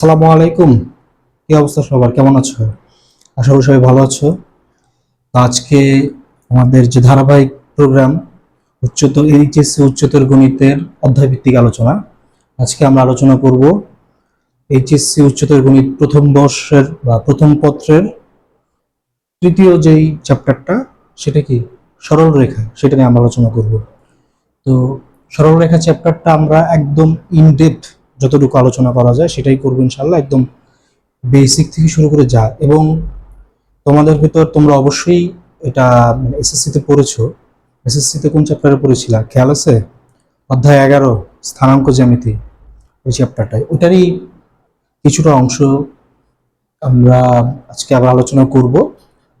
আসসালামু আলাইকুম। কি অবস্থা সবার? কেমন আছো? আশা করি সবাই ভালো আছো। আজকে আমাদের যে ধারাবাহিক প্রোগ্রাম উচ্চতর এইচএসসি উচ্চতর গণিতের অধ্যায়ভিত্তিক আলোচনা, আজকে আমরা আলোচনা করব এইচএসসি উচ্চতর গণিত প্রথম বর্ষের বা প্রথম পত্রের তৃতীয় যেই চ্যাপ্টারটা, সেটা কি? সরল রেখা, সেটা নিয়ে আমরা আলোচনা করব। তো সরল রেখা চ্যাপ্টারটা আমরা একদম ইনডেপথ যতটুকু আলোচনা করা যায়, সেটাই করব ইনশাল্লাহ, একদম বেসিক থেকে শুরু করে যা। এবং তোমাদের ভিতর তোমরা অবশ্যই এটা এসএসসিতে পড়েছো। এসএসসিতে কোন চ্যাপ্টারে পড়েছিলা? খেয়াল আছে? অধ্যায় এগারো, স্থানাঙ্ক জ্যামিতি, ওই চ্যাপ্টারটায় ওটারই কিছুটা অংশ আমরা আজকে আবার আলোচনা করব।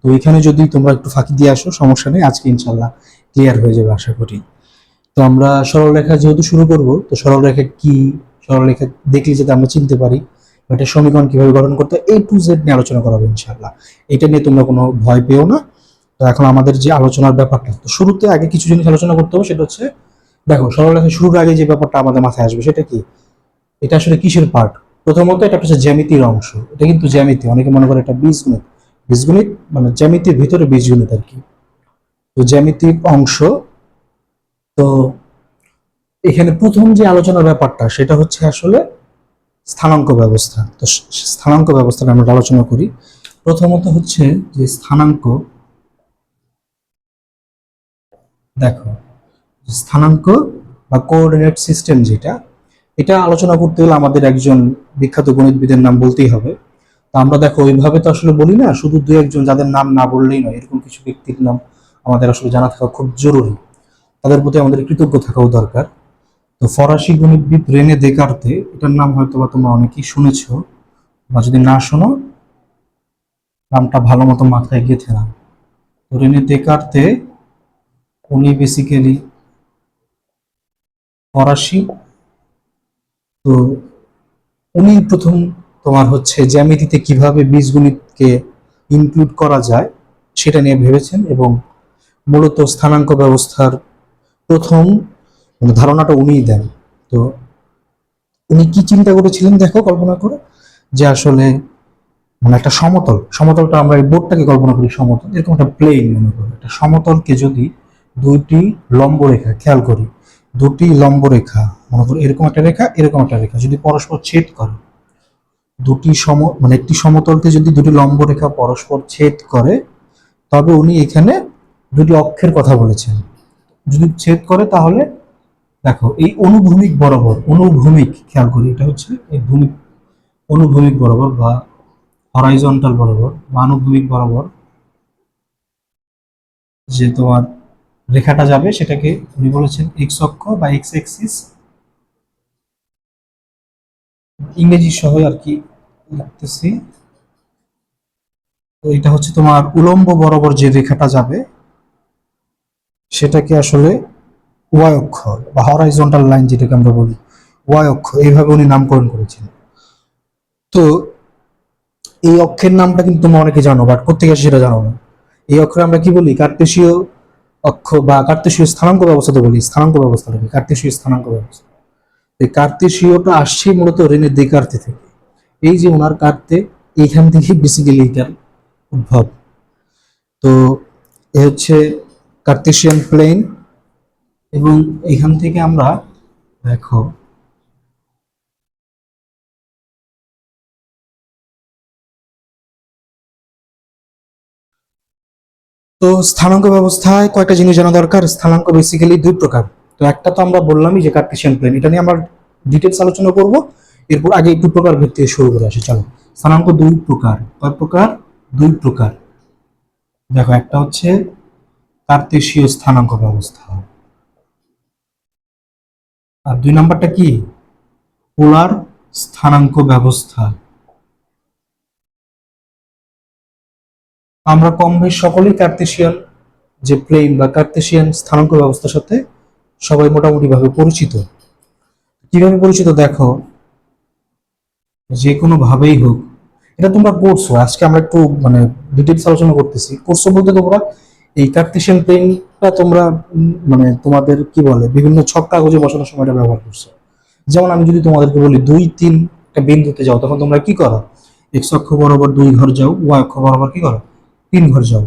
তো এখানে যদি তোমরা একটু ফাঁকি দিয়ে আসো, সমস্যা নেই, আজকে ইনশাল্লাহ ক্লিয়ার হয়ে যাবে, আশা করি। তো আমরা সরলরেখা যেহেতু শুরু করব, তো সরলরেখা কি সরলরেখা দেখলে যাতে আমরা চিনতে পারি, এটা সমীকরণ কীভাবে গঠন করতে এ টু জেড নিয়ে আলোচনা করা হবে ইনশাল্লাহ এটা নিয়ে তোমরা কোনো ভয় পেও না। তো এখন আমাদের যে আলোচনার ব্যাপারটা, তো শুরুতে আগে কিছু জিনিস আলোচনা করতে হবে, সেটা হচ্ছে, দেখো সরলরেখা শুরুর আগে যে ব্যাপারটা আমাদের মাথায় আসবে, সেটা কি? এটা আসলে কিসের পার্ট প্রথমত এটা হচ্ছে জ্যামিতির অংশ। এটা কিন্তু জ্যামিতি, অনেকে মনে করে এটা বীজগণিত। বীজগণিত মানে জ্যামিতির ভিতরে বীজগণিত আর কি। তো জ্যামিতিক অংশ, তো এখানে প্রথম যে আলোচনার ব্যাপারটা, সেটা হচ্ছে আসলে স্থানাঙ্ক ব্যবস্থা। তো স্থানাঙ্ক ব্যবস্থাটা আমরা আলোচনা করি। প্রথমত হচ্ছে যে স্থানাঙ্ক, দেখো স্থানাঙ্ক বা কোঅর্ডিনেট সিস্টেম যেটা, এটা আলোচনা করতে হলে আমাদের একজন বিখ্যাত গণিতবিদের নাম বলতেই হবে। তো আমরা দেখো, ওইভাবে তো আসলে বলি না, শুধু দু একজন যাদের নাম না বললেই নয়, এরকম কিছু ব্যক্তির নাম আমাদের আসলে জানা থাকা খুব জরুরি। তাদের প্রতি আমাদের কৃতজ্ঞ থাকাও দরকার। তো ফরাসি গণিতবিদ রেনে দেকার্তে এটার নাম হয়তো বা তোমরা অনেকেই শুনেছ, বা যদি না শোনো, নামটা ভালো মতো মাথায় গেঁথে না তো রেনে দেকার্তে উনি বেসিক্যালি ফরাসি। তো উনি প্রথম তোমার হচ্ছে জ্যামিতিতে কীভাবে বীজগণিতকে ইনক্লুড করা যায়, সেটা নিয়ে ভেবেছেন এবং মূলত স্থানাঙ্ক ব্যবস্থার প্রথম ধারণাটা উনিই দেন। তো উনি কি চিন্তা করেছিলেন দেখো, কল্পনা করো? যে আসলে মানে একটা সমতল, সমতলটা আমরা এই বোর্ডটাকে কল্পনা করি সমতল, এরকম একটা প্লেন মনে করো। একটা সমতলকে যদি দুইটি লম্ব রেখা খেয়াল করি, দুটি লম্ব রেখা মনে করো এরকম একটা রেখা, এরকম একটা রেখা, যদি পরস্পর ছেদ করে, দুটি সম মানে একটি সমতলকে যদি দুটি লম্ব রেখা পরস্পর ছেদ করে, তবে উনি এখানে দুটি অক্ষের কথা বলেছেন। যদি ছেদ করে তাহলে দেখো, এই অনুভূমিক বরাবর, অনুভূমিক, খেয়াল করি, এটা হচ্ছে এই ভূমিক অনুভূমিক বরাবর বা হরাইজন্টাল বরাবর বা আনুভূমিক বরাবর যে তোমার রেখাটা যাবে, সেটাকে উনি বলেছেন এক্স অক্ষ বা এক্স এক্সিস ইংরেজি সহ আর কি লিখতেছি। তো এটা হচ্ছে তোমার উলম্ব বরাবর যে রেখাটা যাবে, সেটাকে আসলে ওয়াই অক্ষ বা হরাইজন্টাল লাইন যেটাকে আমরা বলি ওয়াই অক্ষ এইভাবে উনি নামকরণ করেছেন। তো এই অক্ষের নামটা কিন্তু তোমরা অনেকে জানো বাট কোথেকে আসে সেটা জানো না। এই অক্ষরে আমরা কি বলি? কার্তেশীয় অক্ষ বা কার্তেশীয় স্থানাঙ্ক ব্যবস্থাতে বলি, স্থানাঙ্ক ব্যবস্থাটা কি কার্তেশীয় স্থানাঙ্ক ব্যবস্থা। এই কার্তেশীয়টা আসছে মূলত রেনে দেকার্তে থেকে। এই যে ওনার কার্তে, এইখান থেকে বেসিক্যালি এটার উদ্ভব। তো এ হচ্ছে কার্তেশিয়ান প্লেন এবং এখান থেকে আমরা দেখো, তো স্থানাঙ্ক ব্যবস্থায় কয়টা জিনিস জানা দরকার। স্থানাঙ্ক বেসিক্যালি দুই প্রকার। তো একটা তো আমরা বললামই যে কার্টেশিয়ান প্লেন এটা নিয়ে আমরা ডিটেলস আলোচনা করব। এরপর আগে একটু প্রকার ভিত্তিতে শুরু করে আসি, চলো। স্থানাঙ্ক দুই প্রকার। কয় প্রকার? দুই প্রকার। দেখো, একটা হচ্ছে কার্তেশীয় স্থানাঙ্ক ব্যবস্থা। আর দুই নাম্বারটা কি? পোলার স্থানাঙ্ক ব্যবস্থা। আমরা কম বেশ সকলেই কার্তেশিয়ান, যে প্লেন বা কার্তেশিয়ান স্থানাঙ্ক ব্যবস্থার সাথে সবাই মোটামুটি ভাবে পরিচিত। কীভাবে পরিচিত দেখো? যে কোনো ভাবেই হোক। এটা তোমরা করছ। আজকে আমরা একটু মানে ডিটেলস আলোচনা করতেছি। করছ বলতে তোমরা এই কার্তেশিয়ান প্লেনটা তোমরা মানে তোমাদের কি বলে, বিভিন্ন ছক কাগজে বসানোর সময় এটা ব্যবহার করছ। যেমন আমি যদি তোমাদেরকে বলি, দুই তিন একটা বিন্দুতে যাও, তখন তোমরা কি করো? এক্স অক্ষ বরাবর দুই ঘর যাও, ওয়াই অক্ষ বরাবর কি করো? তিন ঘর যাও।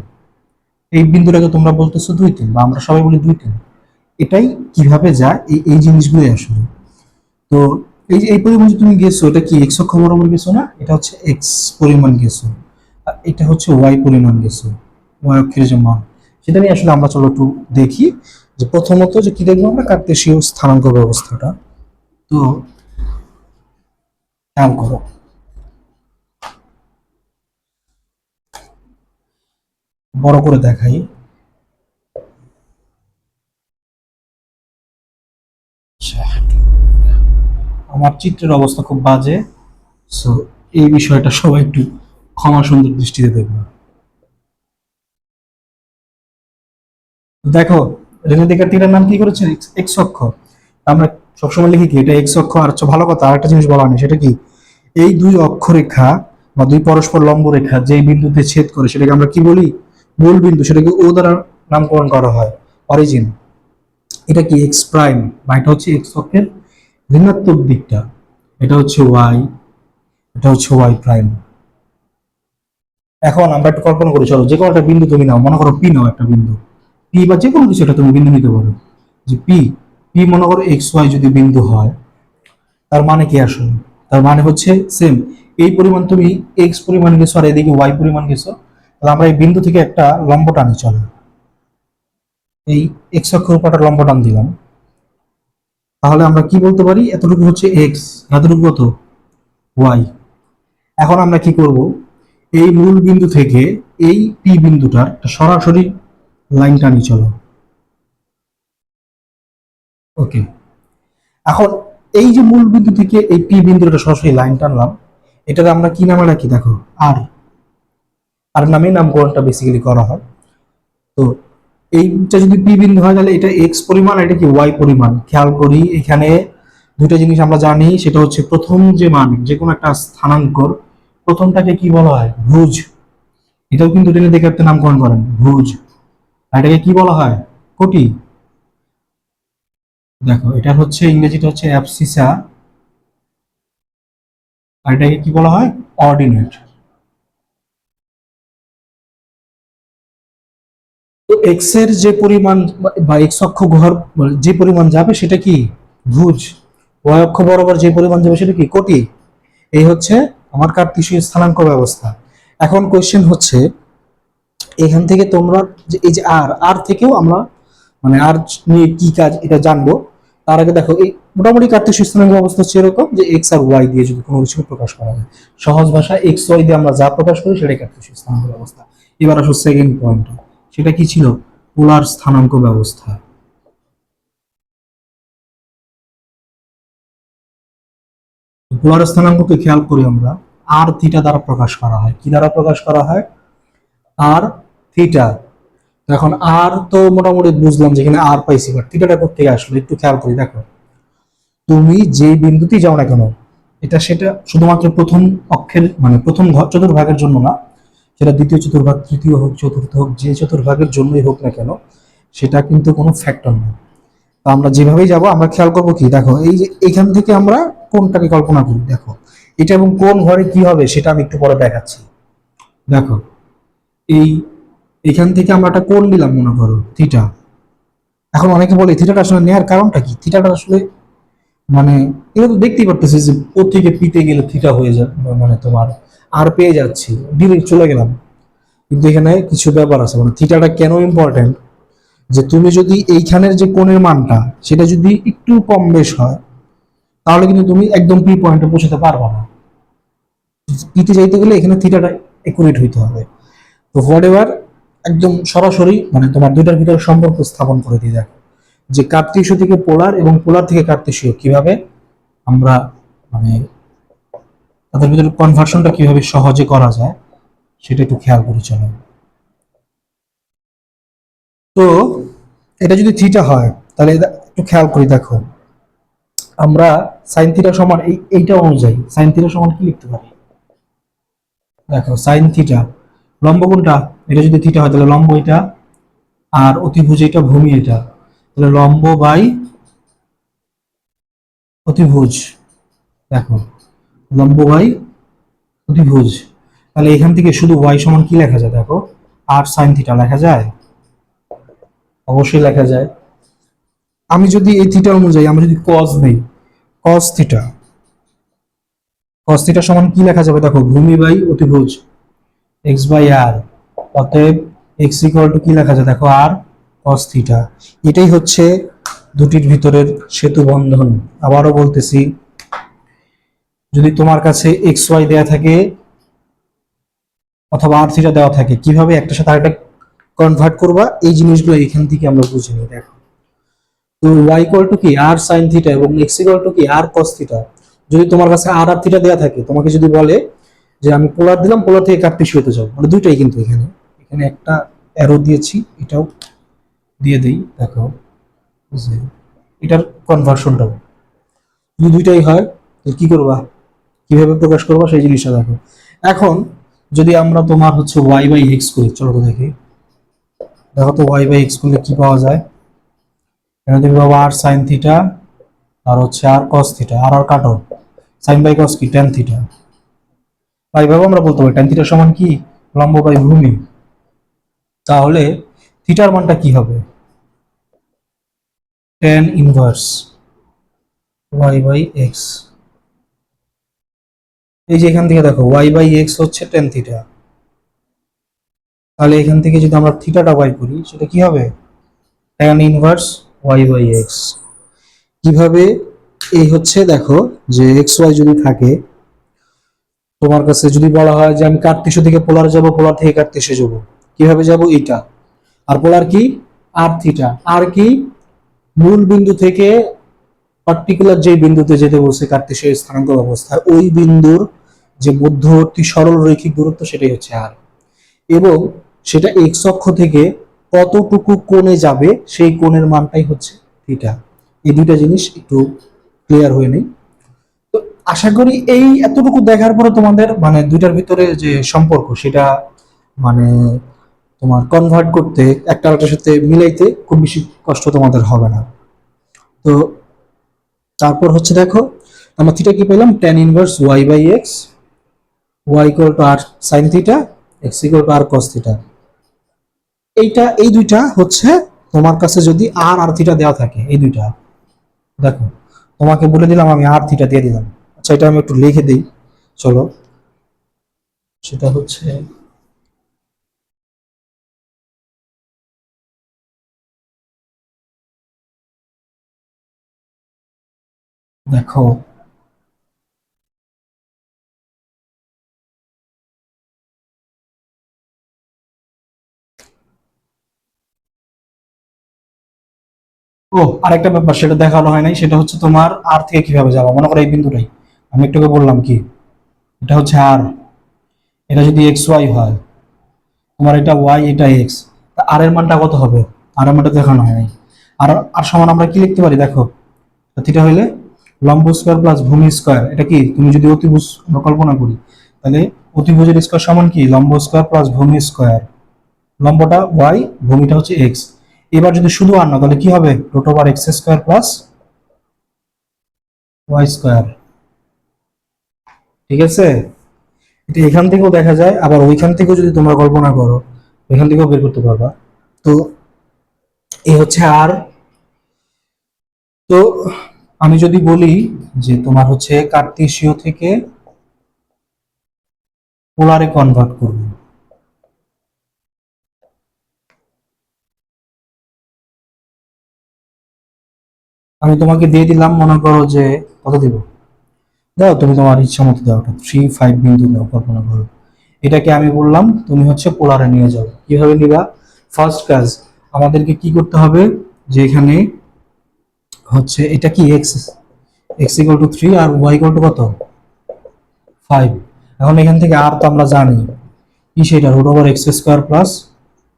এই বিন্দুটাকে তোমরা বলতেছো দুই তিন, বা আমরা সবাই বলি দুই তিন। এটাই কীভাবে যায়? এই এই জিনিসগুলোই আসলে। তো এই এই পরিমাণ যে তুমি গেছো, এটা কি এক্স অক্ষ বরাবর গেছো না? এটা হচ্ছে এক্স পরিমাণ গেছো। আর এটা হচ্ছে ওয়াই পরিমাণ গেছো, ওয়াই অক্ষের যে মান। সেটা নিয়ে আসলে আমরা চলো একটু দেখি যে প্রথমত যে কি দেখব আমরা? কার্তেশীয় স্থানাঙ্ক ব্যবস্থাটা। তো, খেয়াল করো। বড় করে দেখাই। আচ্ছা। আমার চিত্রের অবস্থা খুব বাজে সো এই বিষয়টা সবাই একটু ক্ষমা সুন্দর দৃষ্টিতে দেখবে। দেখো রেনেদিকার তীরের নাম কি করেছে এক্স অক্ষ। আমরা সবসময় লিখি কি, এটা এক্স অক্ষ আর হচ্ছে ভালো কথা, আরেকটা জিনিস বলা নেই, সেটা কি? এই দুই অক্ষরেখা বা দুই পরস্পর লম্ব রেখা যেই বিন্দুতে ছেদ করে, সেটাকে আমরা কি বলি? মূল বিন্দু, সেটাকে ও দ্বারা নামকরণ করা হয় অরিজিন এটা কি এক্স প্রাইম বা এটা হচ্ছে এক্স অক্ষের ঋণাত্মক দিকটা। এটা হচ্ছে ওয়াই এটা হচ্ছে ওয়াই প্রাইম এখন আমরা একটু কল্পনা করি, চলো, যে কোনো একটা বিন্দু তুমি নাও, মনে করো পি নাও একটা বিন্দু। পি বা যে কোনো কিছু একটা তুমি বিন্দু নিতে পারো। যে পি পি মনে করো এক্স ওয়াই যদি বিন্দু হয়, তার মানে কি আসলে? তার মানে হচ্ছে সেম এই পরিমাণ তুমি এক্স পরিমাণ গেছো আর এদিকে ওয়াই পরিমাণ গেছো তাহলে আমরা এই বিন্দু থেকে একটা লম্ব টানি চলো। এই এক্স অক্ষের উপর লম্ব টান দিলাম। তাহলে আমরা কি বলতে পারি? এতটুকু হচ্ছে এক্স এতটুকু কত? ওয়াই এখন আমরা কি করব? এই মূল বিন্দু থেকে এই পি বিন্দুটার সরাসরি লাইন টানি চলো। ওকে এখন এই যে মূল বিন্দু থেকে এই পি বিন্দুটা সরাসরি লাইন টানলাম এটাকে আমরা কি নামে রাখি? দেখো আর আর নামে নামকরণটা বেসিক্যালি করা হয়। তো এইটা যদি পি বিন্দু হয় তাহলে এটা এক্স পরিমাণ এটা কি ওয়াই পরিমাণ? খেয়াল করি এখানে দুইটা জিনিস আমরা জানি সেটা হচ্ছে প্রথম যে মান যে কোনো একটা স্থানাঙ্কর প্রথমটাকে কি বলা হয়? ভুজ। এটাও কিন্তু টেনে দেখে নামকরণ করেন ভুজ। এটাকে কি বলা হয়? কোটি। দেখো, এটা হচ্ছে, ইংরেজিটা হচ্ছে অ্যাপসিসা আর এটাকে কি বলা হয়? অর্ডিনেট তো এক্সের যে পরিমাণ বা এক্স অক্ষ ঘর যে পরিমাণ যাবে সেটা কি? ভুজ। ওয়াই অক্ষ বরাবর যে পরিমাণ যাবে সেটা কি? কোটি। এই হচ্ছে আমার কার্তিসীয় স্থানাঙ্ক ব্যবস্থা। এখন কোয়েশ্চেন হচ্ছে এখান থেকে তোমরা যে এই যে আর আর থেকেও আমরা মানে আর নিয়ে কি কাজ এটা জানব। তার আগে দেখো, এই মোটামুটি কার্তিসীয় স্থানাঙ্ক ব্যবস্থা হচ্ছে এরকম যে এক্স আর ওয়াই দিয়ে যদি কোনো কিছু প্রকাশ করা যায়। সহজ ভাষা এক্স ওয়াই দিয়ে আমরা যা প্রকাশ করি সেটাই কার্তিসীয় স্থানাঙ্ক ব্যবস্থা এবার আসো সেকেন্ড পয়েন্ট সেটা কি ছিল? পোলার স্থানাঙ্ক ব্যবস্থা। পোলার স্থানাঙ্ককে খেয়াল করি আমরা। আর থিটা দ্বারা প্রকাশ করা হয়। কি দ্বারা প্রকাশ করা হয়? আর থিটা এখন আর তো মোটামুটি বুঝলাম যেখানে আর পাইছি বাট থিটাটা কোথেকে আসলো? একটু খেয়াল করি, দেখো। তুমি যে বিন্দুতেই যাও না কেন, এটা সেটা শুধুমাত্র প্রথম অক্ষের মানে প্রথম চতুর্ভাগের জন্য না, সেটা দ্বিতীয় চতুর্ভাগ, তৃতীয় হোক, চতুর্থ হোক, যে চতুর্ভাগের জন্যই হোক না কেন, সেটা কিন্তু কোনো ফ্যাক্টর না। তো আমরা যেভাবেই যাব, আমরা খেয়াল করব কি? দেখো, এই যে এখান থেকে আমরা কোনটাকে কল্পনা করি? দেখো, এটা এবং কোন ঘরে কি হবে, সেটা আমি একটু পরে দেখাচ্ছি। দেখো, এই এখান থেকে আমরা একটা কোণ নিলাম মনে করো থিটা এখন অনেকে বলে থিটাটা আসলে নেওয়ার কারণটা কি? থিটাটা আসলে মানে এটা তো দেখতেই পারতেছি যে ও থেকে পিতে গেলে থিটা হয়ে যায় মানে তোমার আর পেয়ে যাচ্ছি। ডিরেক্ট চলে গেলাম। কিন্তু এখানে কিছু ব্যাপার আছে মানে থিটাটা কেন ইম্পর্টেন্ট যে তুমি যদি এইখানের যে কোণের মানটা, সেটা যদি একটু কম বেশ হয়, তাহলে কিন্তু তুমি একদম পি পয়েন্টে পৌঁছাতে পারবে না। পিতে যাইতে গেলে এখানে থিটাটা একুরেট হইতে হবে। তো হোয়াট এভার একদম সরাসরি মানে তোমার দুইটার ভিতরে সম্পর্ক স্থাপন করে দিয়ে দেখো। যে কার্তেশীয় থেকে পোলার এবং পোলার থেকে কার্তেশীয় কীভাবে আমরা মানে তাদের ভিতরে কনভার্সনটা কীভাবে সহজে করা যায়, সেটা একটু খেয়াল করে চলো। তো এটা যদি থিটা হয়, তাহলে একটু খেয়াল করি দেখো। আমরা সাইন থিটা সমান এই, এইটা অনুযায়ী সাইন থিটা সমান কি লিখতে পারি? দেখো সাইন থিটা লম্ব কোনটা এটা যদি থিটা হয়, তাহলে লম্ব এটা, আর অতিভুজ এটা ভূমি এটা। তাহলে লম্ব বাই অতিভুজ, দেখো, লম্ব বাই অতিভুজ। তাহলে এখান থেকে শুধু ওয়াই সমান কি লেখা যায়, দেখো আর সাইন থিটা লেখা যায়? অবশ্যই লেখা যায়। আমি যদি এই থিটা অনুযায়ী আমরা যদি কস নেই কস থিটা কস থিটা সমান কি লেখা যাবে, দেখো, ভূমি বাই অতিভুজ এক্স বাই আর অতএব এক্স ইকুয়াল টু কি লেখা যায় দেখো আর কস থিটা এটাই হচ্ছে দুটির ভিতরের সেতু বন্ধন। আবারও বলতেছি, যদি তোমার কাছে এক্স ওয়াই দেয়া থাকে অথবা আর থিটা দেওয়া থাকে, কীভাবে একটা সাথে আরেকটা কনভার্ট করবা? এই জিনিসগুলো এখান থেকে আমরা বুঝে নিই, দেখো। তো ওয়াই ইকুয়াল টু কি? আর সাইন থিটা এবং এক্স ইকুয়াল টু কি? আর কস থিটা যদি তোমার কাছে আর আর থিটা দেওয়া থাকে, তোমাকে যদি বলে যে আমি পোলার দিলাম পোলার থেকে কার্তেশীয়তে যাও। মানে দুইটাই কিন্তু এখানে। এখানে একটা অ্যারো দিয়েছি, এটাও দিয়ে দেই, দেখো যে এটার কনভার্সনটাও যদি দুইটাই হয়, তাহলে কি করবা? কীভাবে প্রকাশ করবা? সেই জিনিসটা দেখো। এখন, যদি আমরা তোমার হচ্ছে ওয়াই বাই এক্স করি, চলো দেখি। দেখো তো ওয়াই বাই এক্স করলে কি পাওয়া যায়? এখানে তুমি পাবো আর সাইন থিটা আর হচ্ছে আর কস থিটা আর আর কাটো সাইন বাই কস কি? টেন থিটা বা এইভাবে আমরা বলতে পারি টেন থিটা সমান কি? লম্ব বাই ভূমি। তাহলে থিটার মানটা কি হবে? Tan inverse y by x এই যে এখান থেকে দেখো ওয়াই বাই এক্স হচ্ছে টেন থিটা তাহলে এখান থেকে যদি আমরা থিটাটা বাই করি, সেটা কি হবে? Tan inverse y by x কীভাবে? এই হচ্ছে দেখো যে এক্স ওয়াই যদি থাকে, তোমার কাছে যদি বলা হয় যে আমি কার্তেশ থেকে পোলার যাব পোলার থেকে কার্তেশে যাব। কীভাবে যাব? এইটা আর পোলার কি? আর থিটা আর কি? মূল বিন্দু থেকে পার্টিকুলার যে বিন্দুতে যেতে বলছে কার্তেশীয় স্থানাঙ্ক ব্যবস্থা ওই বিন্দুর যে মধ্যবর্তী সরল রৈখিক দূরত্ব, সেটাই হচ্ছে আর এবং সেটা এক্স অক্ষ থেকে কতটুকু কোণে যাবে, সেই কোণের মানটাই হচ্ছে থিটা এই দুইটা জিনিস একটু ক্লিয়ার হয়ে নেই। তো আশা করি এই এতটুকু দেখার পরে তোমাদের মানে দুইটার ভিতরে যে সম্পর্ক, সেটা মানে তোমার কনভার্ট করতে একটা আরেকটার সাথে মিলাইতে খুব বেশি কষ্ট তোমাদের হবে না। তো তারপর হচ্ছে দেখো, আমরা থিটা কি পেলাম? Tan inverse y by x y equal to r sine theta x equal to r cos theta এইটা, এই দুইটা হচ্ছে তোমার কাছে যদি আর আর থিটা দেওয়া থাকে, এই দুইটা। দেখো, তোমাকে বলে দিলাম আমি আর থিটা দিয়ে দিলাম। আচ্ছা এটা আমি একটু লিখে দিই। চলো, সেটা হচ্ছে দেখো। ও, আরেকটা ব্যাপার সেটা দেখানো হয় নাই, সেটা হচ্ছে তোমার আর থেকে কীভাবে যাব? মনে করো এই বিন্দুটাই। আমি একটুকে বললাম কি, এটা হচ্ছে আর। এটা যদি এক্স ওয়াই হয়, তোমার এটা ওয়াই এটা এক্স আর এর মানটা কত হবে? আর এর মানটা দেখানো হয় নাই। আর আর সমান আমরা কি লিখতে পারি? দেখো থিটা হইলে লম্ব স্কোয়ার প্লাস ভূমি স্কোয়ার, এটা কি? তুমি যদি অতিভুজ কল্পনা করি, তাহলে অতিভুজের স্কোয়ার সমান কি? লম্ব স্কোয়ার প্লাস ভূমি স্কোয়ার। লম্বটা ওয়াই ভূমিটা হচ্ছে এক্স এবার যদি শুধু আর না, তাহলে কি হবে? Root over x square plus y square ঠিক আছে? এটা এখান থেকেও দেখা যায়, আবার ওইখান থেকেও যদি তোমরা কল্পনা করো, ওইখান থেকেও বের করতে পারবা। তো এই হচ্ছে আর তো আমি যদি বলি যে তোমার হচ্ছে কার্তেশীয় থেকে পোলারে কনভার্ট করব। আমি তোমাকে দিয়ে দিলাম, মনে করো যে কত দিব? দাও, তুমি তোমার ইচ্ছা মতো দাও থ্রি ফাইভ বিন্দু দাও, কল্পনা করো। এটাকে আমি বললাম, তুমি হচ্ছে পোলারে নিয়ে যাও। কীভাবে নিবা? ফার্স্ট কাজ, আমাদেরকে কি করতে হবে? যে এখানে হচ্ছে, এটা কি x x equal to three R y equal to কত? ফাইভ এখন এখান থেকে আর তো আমরা জানি। কি সেটা? Root over x square plus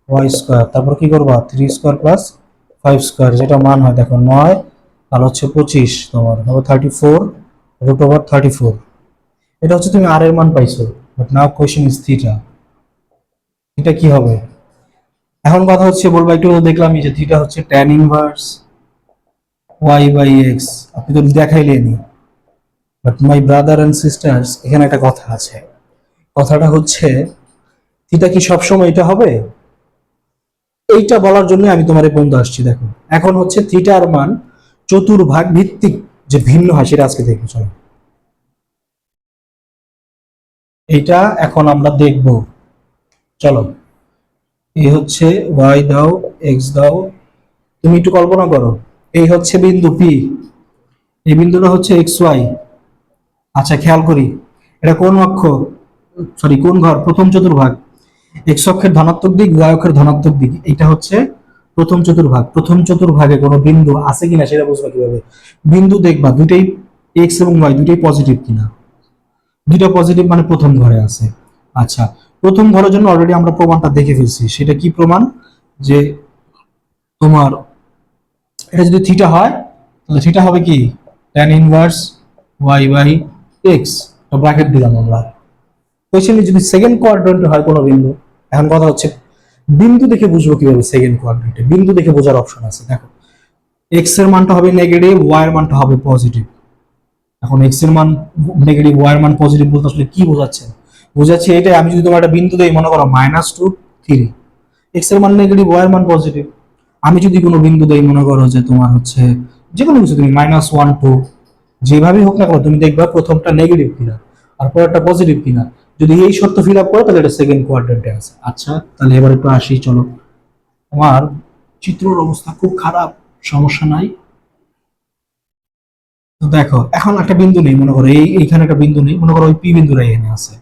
y square তারপর কি করবা? Three square plus five square যেটা মান হয়, দেখো, নয়, আর হচ্ছে পঁচিশ তোমার। হবে thirty four root over thirty four এটা হচ্ছে তুমি আর এর মান পাইছো but now question is theta এটা কি হবে? এখন কথা হচ্ছে, বলব, একটু দেখলাম যে থিটা হচ্ছে tan inverse y by x আপনি তো দেখাইলেনি but my brother and sisters এখানে একটা কথা আছে। কথাটা হচ্ছে থিটা কি সবসময় এটা হবে? এইটা বলার জন্য আমি তোমার বন্ধু আসছি, দেখো। এখন হচ্ছে থিটার মান চতুর্ভাগ ভিত্তিক, যে ভিন্ন হয় সেটা আজকে দেখব, চলো। এইটা এখন আমরা দেখব। চলো। এই হচ্ছে ওয়াই দাও এক্স দাও। তুমি একটু কল্পনা করো। এই হচ্ছে বিন্দু পি এই বিন্দুটা হচ্ছে এক্স ওয়াই আচ্ছা খেয়াল করি। এটা কোন অক্ষ? সরি, কোন ঘর? প্রথম চতুর্ভাগ। এক্স অক্ষের ধনাত্মক দিক ওয়াই অক্ষের ধনাত্মক দিক। এটা হচ্ছে প্রথম চতুর্ভাগ। প্রথম চতুর্ভাগে কোনো বিন্দু আছে কিনা সেটা বুঝবা কীভাবে? বিন্দু দেখবা দুটেই এক্স এবং ওয়াই দুটেই পজিটিভ কিনা। দুইটা পজিটিভ মানে প্রথম ঘরে আছে। আচ্ছা প্রথম ঘরের জন্য অলরেডি আমরা প্রমাণটা দেখে ফেলছি। সেটা কি প্রমাণ? যে তোমার এটা যদি থিটা হয়, তাহলে থিটা হবে কি? tan inverse y by x bracket দিলাম আমরা। কোয়েশ্চেনে যদি সেকেন্ড কোয়াড্রেন্টে হয় কোনো বিন্দু, এখন কথা হচ্ছে বিন্দু দেখে বুঝব কীভাবে সেকেন্ড কোয়াড্রেন্টে বিন্দু দেখে বোঝার অপশন আছে, দেখো। এক্সের মানটা হবে নেগেটিভ ওয়াই এর মানটা হবে পজিটিভ এখন এক্সের মান নেগেটিভ ওয়াই এর মান পজিটিভ বলতে আসলে কি বোঝাচ্ছে? বোঝাচ্ছে এটাই, আমি যদি তোমার একটা বিন্দু দেই, মনে করো মাইনাস টু থ্রি এক্সের মান নেগেটিভ ওয়াই এর মান পজিটিভ আমি যদি কোনো বিন্দু দেই, মনে করো যে তোমার হচ্ছে যে কোনো কিছু, তুমি মাইনাস ওয়ান টু যেভাবেই হোক না তুমি দেখবা প্রথমটা নেগেটিভ কিনা, আর পরেরটা পজিটিভ কিনা। যদি এই শর্ত ফিল আপ করো, তাহলে এটা সেকেন্ড কোয়াড্রেন্টে আছে। আচ্ছা তাহলে এবার একটু আসি, চলো। তোমার চিত্রর অবস্থা খুব খারাপ, সমস্যা নাই? তো দেখো, এখন একটা বিন্দু নেই, মনে করো, এই, এইখানে একটা বিন্দু নেই, মনে করো ওই পি বিন্দুটা এখানে আছে।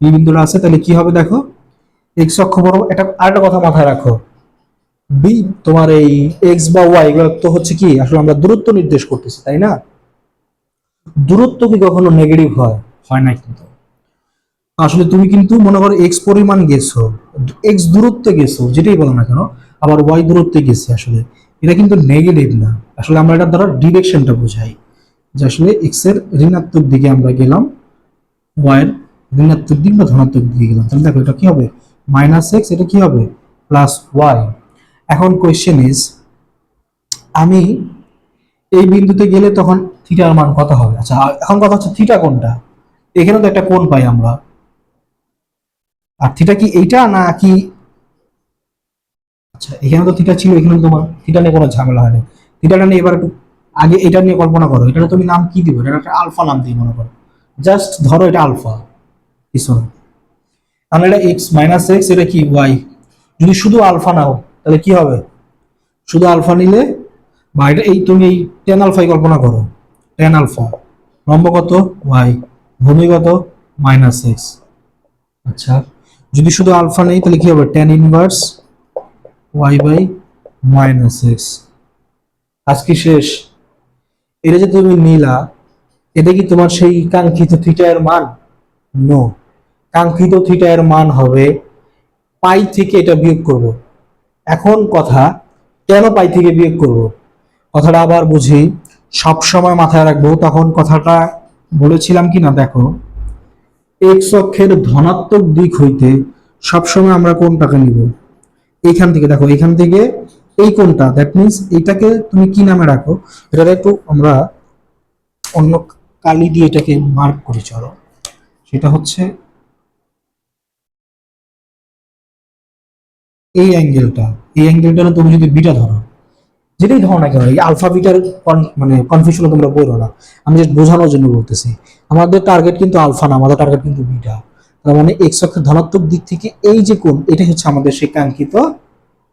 পি বিন্দুটা আছে, তাহলে কি হবে দেখো? এক্স অক্ষ বড় এটা আরেকটা কথা মাথায় রাখো। বি তোমার এই এক্স বা ওয়াই এগুলো তো হচ্ছে কি আসলে আমরা দূরত্ব নির্দেশ করতেছি তাই না? দূরত্ব কি কখনো নেগেটিভ হয়? হয় না কিন্তু। আসলে তুমি কিন্তু মনে করো এক্স পরিমাণ গেছো এক্স দূরত্বে গেছো যেটাই বলো না কেন আবার ওয়াই দূরত্বে গেছে আসলে। এটা কিন্তু নেগেটিভ না। আসলে আমরা এটা দ্বারা ডিরেকশনটা বোঝাই। যে আসলে এক্সের ঋণাত্মক দিকে আমরা গেলাম ওয়াই এর ঋণাত্মক দিক বা ধনাত্মক দিকে গেলাম। তাহলে দেখো এটা কি হবে? মাইনাস এক্স এটা কি হবে? প্লাস ওয়াই এখন কোয়েশ্চেন ইজ আমি এই বিন্দুতে গেলে তখন থিটার মান কত হবে? আচ্ছা এখন কথা হচ্ছে থিটা কোনটা? এখানে তো একটা কোণ পাই আমরা। আর থিটা কি এইটা না কি? আচ্ছা এখানে তো থিটা ছিল এখানে তোমার থিটা নিয়ে কোনো ঝামেলা হয়নি। থিটাটা নিয়ে এবার একটু আগে এটা নিয়ে কল্পনা করো। এটা তুমি নাম কি দিবে? এটা একটা আলফা নাম দিয়ে মনে করো। জাস্ট ধরো এটা আলফা কিছু না তাহলে এটা এক্স মাইনাস এক্স এটা কি? ওয়াই যদি শুধু আলফা নাও তাহলে কি হবে? শুধু আলফা নিলে? বা এটা এই তুমি এই টেন আলফাই কল্পনা করো। Tan alpha. লম্ব কত? ওয়াই ভূমি কত? মাইনাস এক্স আচ্ছা। যদি শুধু আলফা নেই, তাহলে কি হবে? Tan inverse y by minus x আজকে শেষ। এটা যে তুমি নিলা, এটা কি তোমার সেই কাঙ্ক্ষিত থিটা এর মান? নো কাঙ্ক্ষিত থিটা এর মান হবে পাই থেকে এটা বিয়োগ করব। এখন কথা কেন পাই থেকে বিয়োগ করব? কথাটা আবার বুঝি। সব সময় মাথায় রাখব, তখন কথাটা বলেছিলাম কি না দেখো। এক্স অক্ষের ধনাত্মক দিক হইতে সবসময় আমরা কোনটাকে নিব? এইখান থেকে, দেখো, এইখান থেকে এই কোনটা? দ্যাট মিনস এটাকে তুমি কি নামে রাখো? এটা একটু আমরা অন্য কালি দিয়ে এটাকে মার্ক করে, চলো। সেটা হচ্ছে এই অ্যাঙ্গেলটা এই অ্যাঙ্গেলটা তুমি যদি বিটা ধরো, যেটাই ধরো না কেন, এই আলফা বিটার মানে কনফিউশন তোমরা বলো না। আমি জাস্ট বোঝানোর জন্য বলতেছি, আমাদের টার্গেট কিন্তু আলফা না, আমাদের টার্গেট কিন্তু বিটা তার মানে এক্স অক্ষের ধনাত্মক দিক থেকে এই যে কোণ, এটাই হচ্ছে আমাদের সেই কাঙ্ক্ষিত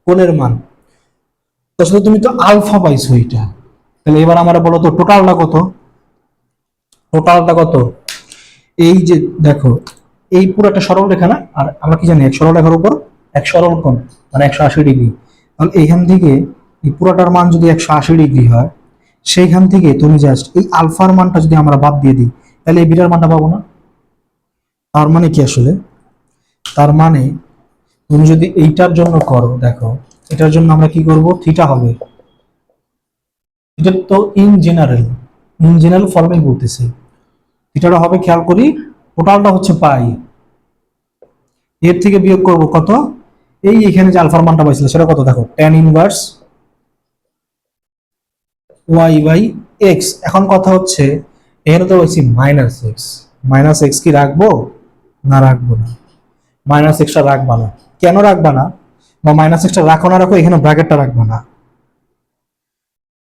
কোণের মান। আসলে তুমি তো আলফা পাইছো এটা। তাহলে এবার আমরা বলো তো টোটালটা কত? টোটালটা কত? এই যে দেখো, এই পুরো একটা সরল রেখা না, আর আমরা কি জানি সরল রেখার উপর এক সরল কোণ মানে একশো আশি ডিগ্রি। তাহলে এইখান থেকে এই পুরোটার মান যদি একশো আশি ডিগ্রি হয়, সেইখান থেকে তুমি জাস্ট এই আলফার মানটা যদি আমরা বাদ দিয়ে দিই, তাহলে এই বিটার মানটা পাবো না। তার মানে কি আসলে? তার মানে তুমি যদি এইটার জন্য করো, দেখো, এটার জন্য আমরা কি করব? থিটা হবে। এটা তো ইন জেনারেল ইন জেনারেল ফর্মেই বলতেছি। থিটাটা হবে, খেয়াল করি টোটালটা হচ্ছে পাই এর থেকে বিয়োগ করব কত? এই এখানে যে আলফার মানটা পাইছিল সেটা কত? দেখো, tan inverse y by x এখন কথা হচ্ছে, এখানে তো বলছি মাইনাস এক্স মাইনাস এক্স কি রাখব? না রাখব না। মাইনাস এক্সটা রাখবা না। কেন রাখবা না? বা মাইনাস এক্সটা রাখো না রাখো, এখানে ব্র্যাকেটটা রাখবা না।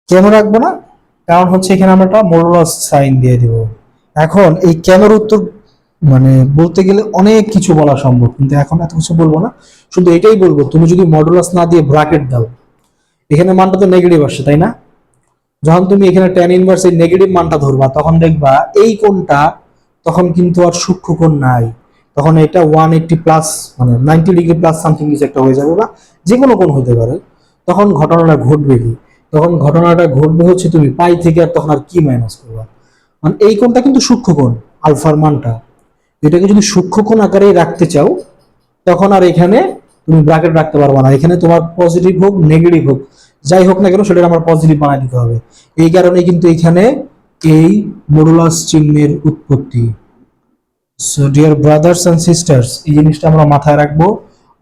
কেন রাখব না? কারণ হচ্ছে এখানে আমরা একটা মোডুলাস সাইন দিয়ে দিব। এখন এই কেনর উত্তর মানে বলতে গেলে অনেক কিছু বলা সম্ভব, কিন্তু এখন এত কিছু বলব না। শুধু এটাই বলব, তুমি যদি মডুলাস না দিয়ে ব্র্যাকেট দাও, এখানে মানটা তো নেগেটিভ আসছে, তাই না? যখন তুমি এখানে ট্যান ইনভার্স এই নেগেটিভ মানটা ধরবা, তখন দেখবা এই কোণটা তখন কিন্তু আর সূক্ষ্ম কোণ নাই। তখন এটা ওয়ান এইটটি প্লাস মানে নাইনটি ডিগ্রি প্লাস সামথিং কিছু একটা হয়ে যাবে বা যে কোনো কোণ হতে পারে। তখন ঘটনাটা ঘটবে কি? তখন ঘটনাটা ঘটবে হচ্ছে তুমি পাই থেকে আর তখন আর কি মাইনাস করবা। মানে এই কোণটা কিন্তু সূক্ষ্ম কোণ, আলফার মানটা। এটাকে যদি সূক্ষ্ম কোণ আকারে রাখতে চাও তখন আর এখানে তুমি ব্র্যাকেট রাখতে পারবে না। এখানে তোমার পজিটিভ হোক নেগেটিভ হোক, যাই হোক না কেন সেটা আমার পজিটিভ বানাই দিতে হবে। এই কারণে কিন্তু এখানে এই মডুলাস চিহ্নের উৎপত্তি। So dear brothers and sisters এই জিনিসটা আমরা মাথায় রাখব।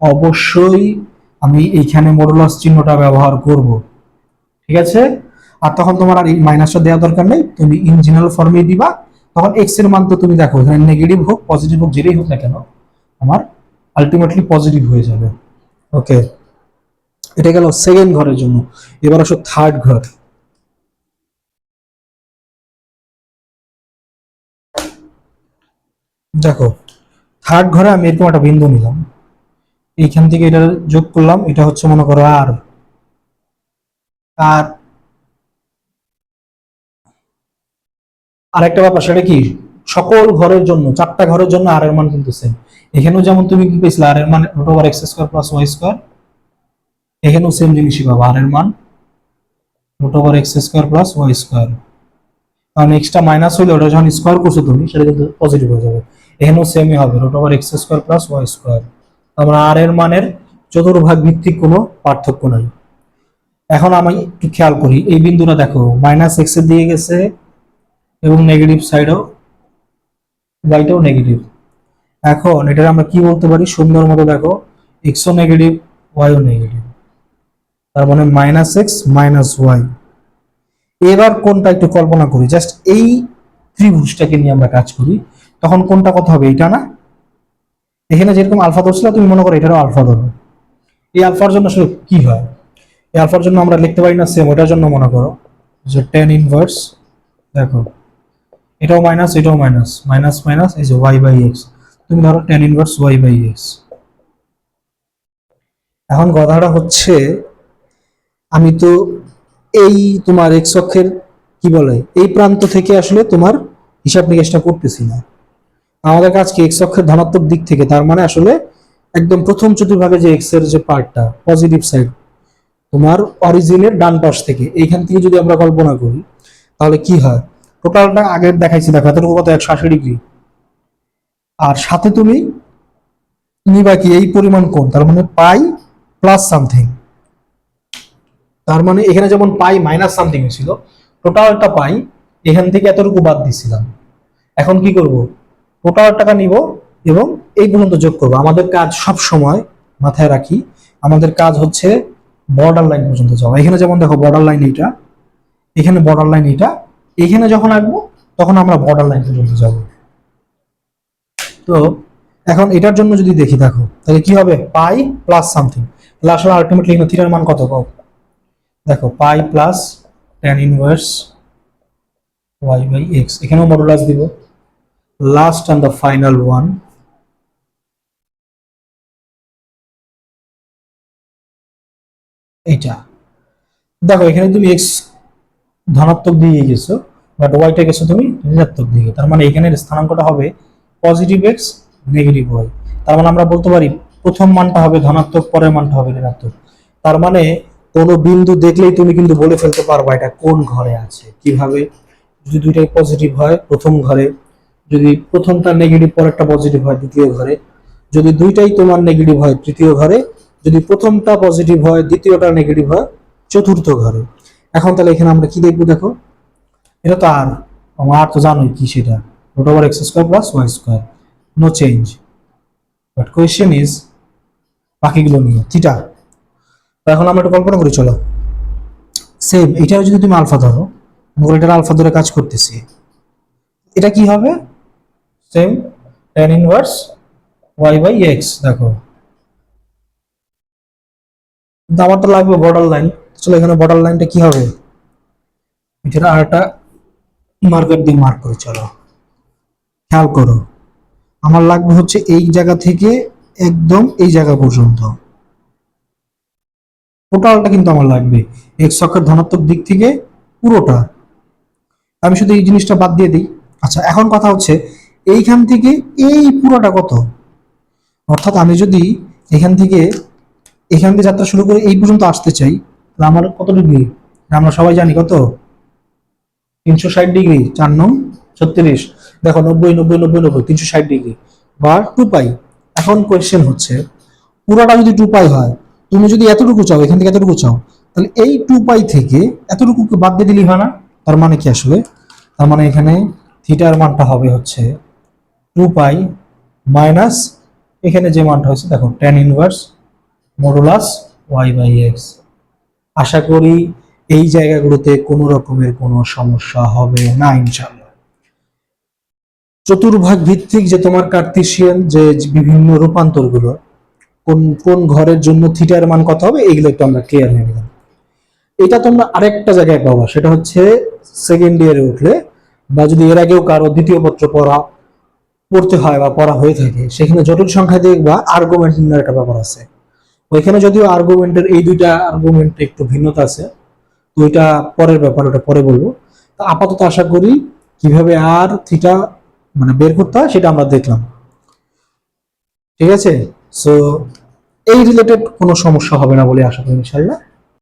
অবশ্যই আমি এইখানে মডুলাস চিহ্নটা ব্যবহার করব। ঠিক আছে? আর তখন তোমার আর মাইনাসটা দেওয়া দরকার নেই। তুমি ইন জেনারেল ফর্মে দিবা। তখন এক্সের মান তো তুমি দেখো, এখানে নেগেটিভ হোক পজিটিভ হোক, যেটাই হোক না কেন, আমার আলটিমেটলি পজিটিভ হয়ে যাবে। ওকে এটা গেল সেকেন্ড ঘরের জন্য। এবার আসো থার্ড ঘর। দেখো থার্ড ঘরে আমি এরকম একটা বিন্দু নিলাম। এইখান থেকে এটা যোগ করলাম, এটা হচ্ছে মনে করো আর আর আরেকটা ব্যাপার, সেটা কি? সকল ঘরের জন্য, চারটা ঘরের জন্য আর এর মান কিন্তু সেম এখানেও যেমন তুমি কি পেয়েছিলে আর এর মান root over x square plus y square এখানেও সেম জিনিসই পাবো আর এর মান root over x square plus y square কারণ এক্সট্রা মাইনাস হলে ওটা যখন স্কোয়ার করছ তুমি, সেটা কিন্তু পজিটিভ হয়ে যাবে। এখানেও সেমই হবে root over x square plus y square আমরা আর এর মানের চতুর্ভাগ ভিত্তিক কোনো পার্থক্য নাই। এখন আমি একটু খেয়াল করি, এই বিন্দুটা দেখো মাইনাস এক্সের দিয়ে গেছে এবং নেগেটিভ সাইডও ওয়াইটাও নেগেটিভ এখন এটার আমরা কি বলতে পারি? সুন্দর মতো দেখো এক্সও নেগেটিভ ওয়াইও নেগেটিভ তার মানে মাইনাস এক্স মাইনাস ওয়াই এবার কোনটা একটু কল্পনা করি। জাস্ট এই ত্রিভুজটাকে নিয়ে আমরা কাজ করি। তখন কোনটা কথা হবে? এটা না? এখানে যেরকম আলফা ধরছিল তুমি মনে করো এটারও আলফা ধরো এই আলফার জন্য আসলে কি হয়? এই আলফার জন্য আমরা লিখতে পারি না সেম ওটার জন্য মনে করো যে টেন ইনভার্স দেখো। এটাও মাইনাস এটাও মাইনাস মাইনাস মাইনাস এই যে ওয়াই বাই এক্স তুমি ধরো tan inverse y by x এখন কথাটা হচ্ছে, আমি তো এই তোমার এক্স অক্ষের কি বলে, এই প্রান্ত থেকে আসলে তোমার হিসাব নিকাশটা করতেছি না। আমাদের কাছে কি এক্স অক্ষের ধনাত্মক দিক থেকে, তার মানে আসলে একদম প্রথম চতুর্ভাগে যে এক্সের যে পার্টটা পজিটিভ সাইড তোমার অরিজিনের ডান পাশ থেকে, এইখান থেকে যদি আমরা কল্পনা করি, তাহলে কি হয়? টোটালটা আগের দেখাইছি, দেখো, এতটুকু কত একশো আশি ডিগ্রি আর সাথে তুমি নিবা কি, এই পরিমাণ কোণ, তার মানে পাই প্লাস সামথিং তার মানে এখানে যেমন পাই মাইনাস সামথিং ছিল টোটালটা পাই, এখান থেকে এতটুকু বাদ দিছিলাম। এখন কি করব? টোটাল টাকা নিব এবং এই পর্যন্ত যোগ করব। আমাদের কাজ সব সময় মাথায় রাখি, আমাদের কাজ হচ্ছে বর্ডার লাইন পর্যন্ত যাওয়া। এখানে যেমন দেখো বর্ডার লাইন এইটা, এখানে বর্ডার লাইন এইটা, এখানে যখন আঁকবো, তখন আমরা বর্ডার লাইন পর্যন্ত যাব। তো এখন এটার জন্য যদি দেখি, দেখো, তাহলে কি হবে? পাই প্লাস সামথিং তাহলে আসলে আলটিমেটলি এখানে থিটার মান কত পাও? দেখো, pi plus tan inverse y by x এখানেও মডুলাস দিব। Last and the final one এইটা। দেখো, এখানে তুমি এক্স ধনাত্মক দিয়ে গেছো বাট ওয়াইটা গেছো তুমি ঋণাত্মক দিকে। তার মানে এখানের স্থানাঙ্কটা হবে পজিটিভ এক্স নেগেটিভ ওয়াই তার মানে আমরা বলতে পারি, প্রথম মানটা হবে ধনাত্মক, পরের মানটা হবে ঋণাত্মক। তার মানে কোনো বিন্দু দেখলেই তুমি কিন্তু বলে ফেলতে পারবা এটা কোন ঘরে আছে, কীভাবে? যদি দুইটাই পজিটিভ হয়, প্রথম ঘরে। যদি প্রথমটা নেগেটিভ পরেরটা পজিটিভ হয়, দ্বিতীয় ঘরে। যদি দুইটাই তোমার নেগেটিভ হয়, তৃতীয় ঘরে। যদি প্রথমটা পজিটিভ হয়, দ্বিতীয়টা নেগেটিভ হয়, চতুর্থ ঘরে। এখন তাহলে এখানে আমরা কি দেখব দেখো? এটা তো আর, আমার আর তো জানোই কি সেটা। Root over x square plus y square no change but question is বাকিগুলো নিয়ে থিটা তো এখন আমরা একটু কল্পনা করি, চলো। সেম এটাও যদি তুমি আলফা ধরো, মনে এটার আলফা ধরে কাজ করতেছি। এটা কি হবে? Same tan inverse y by x দেখো। কিন্তু আমার তো লাগবে বর্ডার লাইন চলো, এখানে বর্ডার লাইনটা কি হবে? এটা আর একটা মার্কেট দিয়ে মার্ক করে, চলো। খেয়াল করো। আমার লাগবে হচ্ছে এই জায়গা থেকে একদম এই জায়গা পর্যন্ত। টোটালটা কিন্তু আমার লাগবে। এক্স অক্ষের ধনাত্মক দিক থেকে পুরোটা। আমি শুধু এই জিনিসটা বাদ দিয়ে দিই। আচ্ছা এখন কথা হচ্ছে, এইখান থেকে এই পুরোটা কত? অর্থাৎ আমি যদি এখান থেকে এখান থেকে যাত্রা শুরু করে এই পর্যন্ত আসতে চাই, তাহলে আমার কত ডিগ্রি? আমরা সবাই জানি কত? তিনশো ষাট ডিগ্রি, চার নং, ছত্রিশ। দেখো, নব্বই নব্বই নব্বই নব্বই, তিনশো ষাট ডিগ্রি। বা টু পাই। এখন কোয়েশ্চেন হচ্ছে, পুরোটা যদি টু পাই হয়, তুমি যদি এতটুকু চাও, এখান থেকে এতটুকু চাও, তাহলে এই টু পাই থেকে এতটুকুকে বাদ দিয়ে দিলেই হয় না? তার মানে কি আসলে? তার মানে এখানে থিটার মানটা হবে হচ্ছে টু পাই মাইনাস, এখানে যে মানটা হচ্ছে দেখো tan inverse modulus y by x আশা করি এই জায়গাগুলোতে কোনো রকমের কোনো সমস্যা হবে না ইনশাল্লাহ চতুর্ভাগ ভিত্তিক যে তোমার কার্তিসিয়ান যে বিভিন্ন রূপান্তরগুলো, কোন কোন ঘরের জন্য থিটার মান কত হবে, এইগুলো একটু আমরা ক্লিয়ার হয়ে গেলাম। এটা তোমরা আরেকটা জায়গায় পাবা, সেটা হচ্ছে সেকেন্ড ইয়ারে উঠলে বা যদি এর আগেও কারও দ্বিতীয় পত্র পড়া, পড়তে হয় বা পড়া হয়ে থাকে, সেখানে জটিল সংখ্যা দেখবা আর্গুমেন্ট একটা ব্যাপার আছে। ওইখানে যদিও আর্গুমেন্টের এই দুইটা আর্গুমেন্ট একটু ভিন্নতা আছে, তো ওইটা পরের ব্যাপার, ওটা পরে বলব। তো আপাতত আশা করি কীভাবে আর থিটা মানে বের করতে হয়, সেটা আমরা দেখলাম। ঠিক আছে? সো এই রিলেটেড কোনো সমস্যা হবে না বলে আশা করি ইনশাল্লাহ